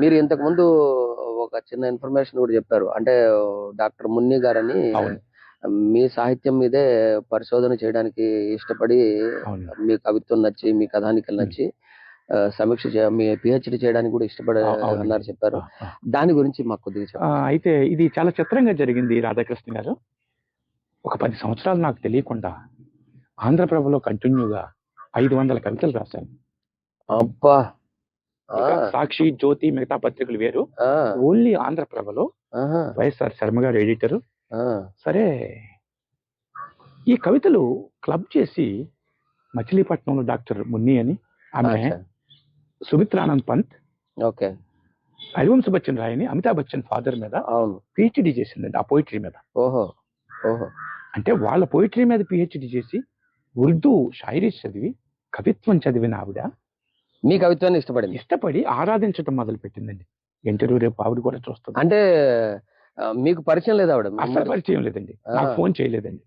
మీరు ఇంతకు ముందు ఒక చిన్న ఇన్ఫర్మేషన్ కూడా చెప్పారు. అంటే డాక్టర్ మున్ని గారని. మీ సాహిత్యం మీదే పరిశోధన చేయడానికి ఇష్టపడి మీ కవిత్వం నచ్చి మీ కథానికలు నచ్చి సమీక్ష మీ పిహెచ్డి చేయడానికి కూడా ఇష్టపడే. అన్నారు చెప్పారు. దాని గురించి మాకు కొద్దిగా అయితే ఇది చాలా చిత్రంగా జరిగింది రాధాకృష్ణ గారు. ఒక పది సంవత్సరాలు నాకు తెలియకుండా ఆంధ్రప్రభలో కంటిన్యూగా ఐదు వందల కవితలు రాశాను అబ్బా! సాక్షి జ్యోతి మిగతా పత్రికలు వేరు. ఓన్లీ ఆంధ్రప్రభలో వైఎస్ఆర్ శర్మ గారు ఎడిటరు. సరే ఈ కవితలు క్లబ్ చేసి మచిలీపట్నంలో డాక్టర్ మున్ని అని ఆమె. సుమిత్రానంద్ పంత్ ఓకే. హరివంశ బచ్చన్ రాయ్ అని అమితాబ్ బచ్చన్ ఫాదర్ మీద పిహెచ్డి చేసిందండి ఆ పోయిటరీ మీద. ఓహో. ఓహో. అంటే వాళ్ళ పోయిటరీ మీద పిహెచ్డి చేసి ఉర్దూ షాయిరీ చదివి కవిత్వం చదివిన ఆవిడ మీ కవిత్వాన్ని ఇష్టపడింది? ఇష్టపడి ఆరాధించడం మొదలు పెట్టిందండి ఇంటర్వ్యూ రేపు ఆవిడ కూడా చూస్తుంది. అంటే మీకు పరిచయం లేదు ఆవిడ? అసలు పరిచయం లేదండి. ఫోన్ చేయలేదండి.